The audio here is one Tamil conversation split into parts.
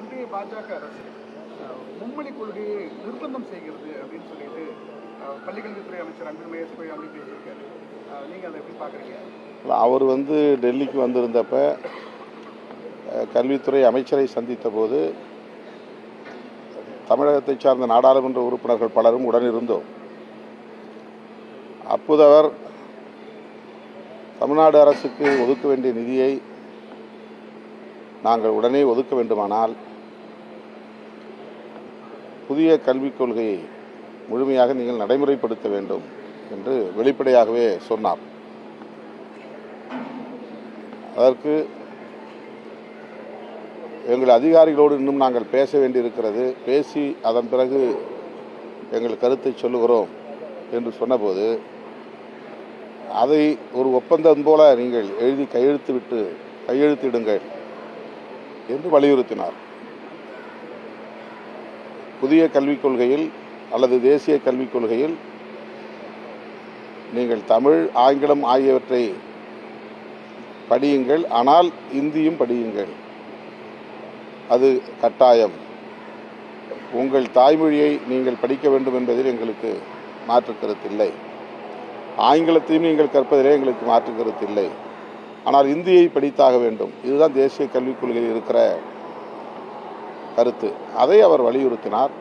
ஒன்றிய பாஜக அரசு மும்மொழி கொள்கையை நிர்பந்தம் செய்கிறது அப்படின்னு சொல்லிட்டு பள்ளிக்கல்வித்துறை அமைச்சர் அன்பில் மகேஷ் பொய்யாமொழி பேசியிருக்காரு. நீங்கள் அதை எப்படி பார்க்குறீங்க? இல்லை அவர் வந்து டெல்லிக்கு வந்திருந்தப்ப கல்வித்துறை அமைச்சரை சந்தித்த போது தமிழகத்தை சார்ந்த நாடாளுமன்ற உறுப்பினர்கள் பலரும் உடனிருந்தோம். அப்போது அவர் தமிழ்நாடு அரசுக்கு ஒதுக்க வேண்டிய நிதியை நாங்கள் உடனே ஒதுக்க வேண்டுமானால் புதிய கல்விக் கொள்கையை முழுமையாக நீங்கள் நடைமுறைப்படுத்த வேண்டும் என்று வெளிப்படையாகவே சொன்னார். அதற்கு எங்கள் அதிகாரிகளோடு இன்னும் நாங்கள் பேச வேண்டியிருக்கிறது. பேசி அதன் பிறகு எங்கள் கருத்தை சொல்லுகிறோம் என்று சொன்னபோது அதை ஒரு ஒப்பந்தம் போல நீங்கள் எழுதி கையெழுத்து விட்டு கையெழுத்திடுங்கள் என்று வலியுறுத்தினார். புதிய கல்விக் கொள்கையில் அல்லது தேசிய கல்விக் கொள்கையில் நீங்கள் தமிழ் ஆங்கிலம் ஆகியவற்றை படியுங்கள். ஆனால் இந்தியும் படியுங்கள். அது கட்டாயம். உங்கள் தாய்மொழியை நீங்கள் படிக்க வேண்டும் என்பதில் எங்களுக்கு மாற்று ஆங்கிலத்தையும் நீங்கள் கற்பதிலே எங்களுக்கு மாற்று ஆனால் இந்தியை படித்தாக வேண்டும். இதுதான் தேசிய கல்விக் கொள்கையில் இருக்கிற கருத்து. அதை அவர் வலியுறுத்தினார்.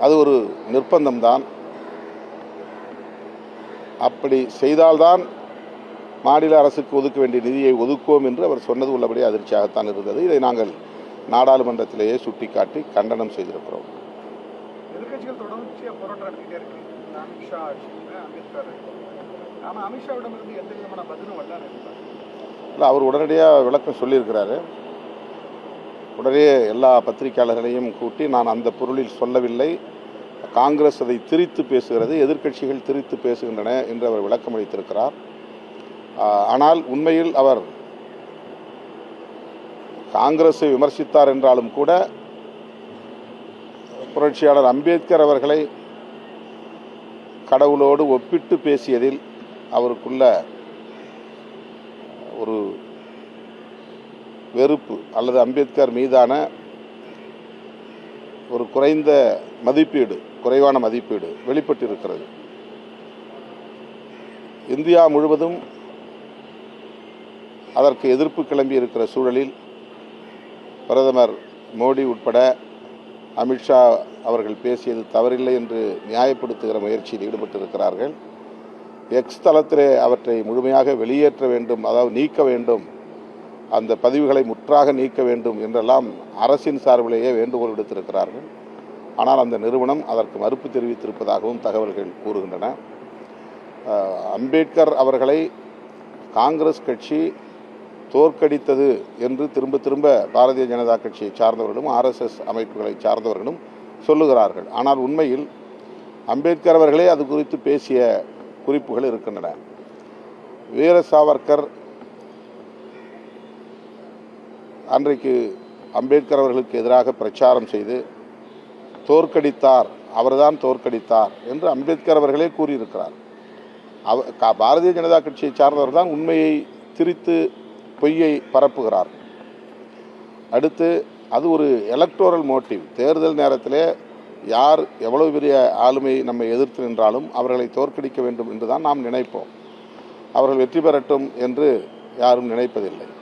அது ஒரு நிர்பந்தம்தான் அப்படி செய்தால்தான் மாநில அரசுக்கு ஒதுக்க வேண்டிய நிதியை ஒதுக்குவோம் என்று அவர் சொன்னது உள்ளபடி அதிர்ச்சியாகத்தான் இருந்தது. இதை நாங்கள் நாடாளுமன்றத்திலேயே சுட்டிக்காட்டி கண்டனம் செய்திருக்கிறோம். இல்லை. அவர் உடனடியாக விளக்கம் சொல்லியிருக்கிறாரு. உடனே எல்லா பத்திரிகையாளர்களையும் கூட்டி நான் அந்த பொருளில் சொல்லவில்லை. காங்கிரஸ் அதை திரித்து பேசுகிறது எதிர்க்கட்சிகள் திரித்து பேசுகின்றன என்று அவர் விளக்கம் அளித்திருக்கிறார். ஆனால் உண்மையில் அவர் காங்கிரஸை விமர்சித்தார் என்றாலும் கூட புரட்சியாளர் அம்பேத்கர் அவர்களை கடவுளோடு ஒப்பிட்டு பேசியதில் அவருக்குள்ள ஒரு வெறுப்பு அல்லது அம்பேத்கர் மீதான ஒரு குறைந்த மதிப்பீடு குறைவான மதிப்பீடு வெளிப்பட்டிருக்கிறது. இந்தியா முழுவதும் அதற்கு எதிர்ப்பு கிளம்பி இருக்கிற சூழலில் பிரதமர் மோடி உட்பட அமித்ஷா அவர்கள் பேசியது தவறில்லை என்று நியாயப்படுத்துகிற முயற்சியில் ஈடுபட்டிருக்கிறார்கள். எக்ஸ் தளத்திலே அவற்றை முழுமையாக வெளியேற்ற வேண்டும் அதாவது நீக்க வேண்டும் அந்த பதிவுகளை முற்றாக நீக்க வேண்டும் என்றெல்லாம் அரசின் சார்பிலேயே வேண்டுகோள் விடுத்திருக்கிறார்கள். ஆனால் அந்த நிறுவனம் அதற்கு மறுப்பு தெரிவித்திருப்பதாகவும் தகவல்கள் கூறுகின்றன. அம்பேத்கர் அவர்களை காங்கிரஸ் கட்சி தோற்கடித்தது என்று திரும்ப திரும்ப பாரதிய ஜனதா கட்சியை சார்ந்தவர்களும் ஆர்எஸ்எஸ் அமைப்புகளை சார்ந்தவர்களும் சொல்லுகிறார்கள். ஆனால் உண்மையில் அம்பேத்கர் அவர்களே அது குறித்து பேசிய குறிப்புகள் இருக்கின்றன. வீர சாவர்கர் அன்றைக்கு அம்பேத்கர் அவர்களுக்கு எதிராக பிரச்சாரம் செய்து தோற்கடித்தார் அவர்தான் தோற்கடித்தார் என்று அம்பேத்கர் அவர்களே கூறியிருக்கிறார். அவ கா- பாரதிய ஜனதா கட்சியை சார்ந்தவர் தான் உண்மையை திரித்து பொய்யை பரப்புகிறார். அடுத்து அது ஒரு எலக்டோரல் மோட்டிவ் தேர்தல் நேரத்தில் யார் எவ்வளவு பெரிய ஆளுமை நம்மை எதிர்த்து நின்றாலும் அவர்களை தோற்கடிக்க வேண்டும் என்று தான் நாம் நினைப்போம். அவர்கள் வெற்றி பெறட்டும் என்று யாரும் நினைப்பதில்லை.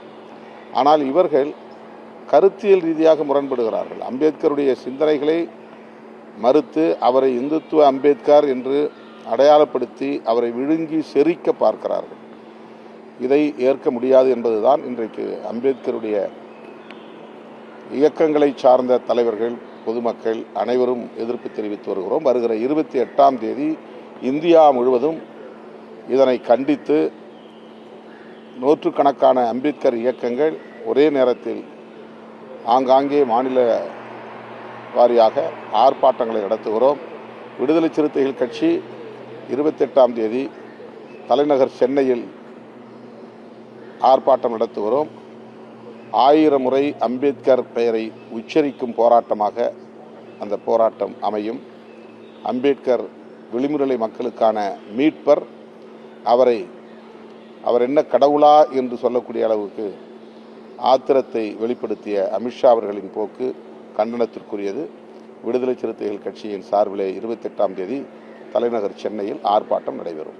ஆனால் இவர்கள் கருத்தியல் ரீதியாக முரண்படுகிறார்கள். அம்பேத்கருடைய சிந்தனைகளை மறுத்து அவரை இந்துத்துவ அம்பேத்கர் என்று அடையாளப்படுத்தி அவரை விழுங்கி செரிக்க பார்க்கிறார்கள். இதை ஏற்க முடியாது என்பதுதான் இன்றைக்கு அம்பேத்கருடைய இயக்கங்களை சார்ந்த தலைவர்கள் பொதுமக்கள் அனைவரும் எதிர்ப்பு தெரிவித்து வருகிறோம். வருகிற இருபத்தி எட்டாம் தேதி இந்தியா முழுவதும் இதனை கண்டித்து நூற்றுக்கணக்கான அம்பேத்கர் இயக்கங்கள் ஒரே நேரத்தில் ஆங்காங்கே மாநில வாரியாக ஆர்ப்பாட்டங்களை நடத்துகிறோம். விடுதலை சிறுத்தைகள் கட்சி இருபத்தெட்டாம் தேதி தலைநகர் சென்னையில் ஆர்ப்பாட்டம் நடத்துகிறோம். ஆயிரம் முறை அம்பேத்கர் பெயரை உச்சரிக்கும் போராட்டமாக அந்த போராட்டம் அமையும். அம்பேத்கர் விளிமுறை மக்களுக்கான மீட்பர் அவரை அவர் என்ன கடவுளா என்று சொல்லக்கூடிய அளவுக்கு ஆத்திரத்தை வெளிப்படுத்திய அமித்ஷா அவர்களின் போக்கு கண்டனத்திற்குரியது. விடுதலை சிறுத்தைகள் கட்சியின் சார்பிலே இருபத்தெட்டாம் தேதி தலைநகர் சென்னையில் ஆர்ப்பாட்டம் நடைபெறும்.